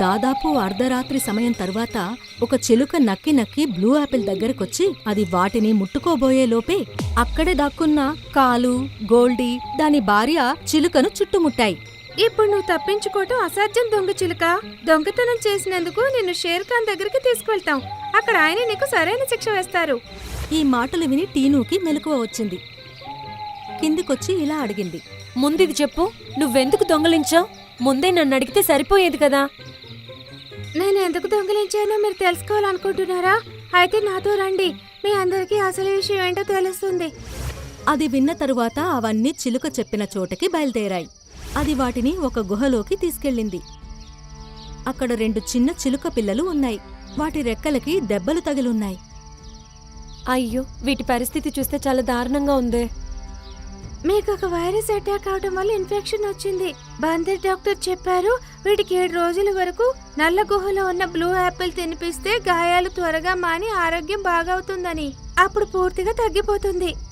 దాదాపు అర్ధరాత్రి సమయం తర్వాత ఒక చిలుక నక్కి నక్కి బ్లూ యాపిల్ దగ్గరకొచ్చి అది వాటిని ముట్టుకోబోయే లోపే అక్కడే దాక్కున్న కాలు గోల్డీ దాని భార్య చిలుకను చుట్టుముట్టాయి. ఇప్పుడు నువ్వు తప్పించుకోవటం అసాధ్యం దొంగ చిలుక. దొంగతనం చేసినందుకు నిన్ను షేర్ ఖాన్ దగ్గరికి తీసుకువెళ్తాం. అక్కడ ఆయన నీకు సరైన శిక్ష వేస్తారు. ఈ మాటలు విని టీనూకి మెలకువ వచ్చింది. కిందికొచ్చి ఇలా అడిగింది. ముందిది చెప్పు నువ్వెందుకు దొంగలించావు? ముందే నన్ను అడిగితే సరిపోయేది కదా. నేను ఎందుకు దొంగిలించానో మీరు తెలుసుకోవాలనుకుంటున్నారా? అయితే నాతో రండి. మీ అందరికీ అసలు విషయం ఏంటో తెలుస్తుంది. అది విన్న తరువాత అవన్నీ చిలుక చెప్పిన చోటకి బయలుదేరాయి. అది వాటిని ఒక గుహలోకి తీసుకెళ్ళింది. అక్కడ రెండు చిన్న చిలుక పిల్లలు ఉన్నాయి. వాటి రెక్కలకి దెబ్బలు తగిలున్నాయి. అయ్యో వీటి పరిస్థితి చూస్తే చాలా దారుణంగా ఉందే. మీకు ఒక వైరస్ అటాక్ అవడం వల్ల ఇన్ఫెక్షన్ వచ్చింది. బందర్ డాక్టర్ చెప్పారు వీటికి ఏడు రోజుల వరకు నల్ల గుహలో ఉన్న బ్లూ యాపిల్ తినిపిస్తే గాయాలు త్వరగా మాని ఆరోగ్యం బాగవుతుందని. అప్పుడు పూర్తిగా తగ్గిపోతుంది.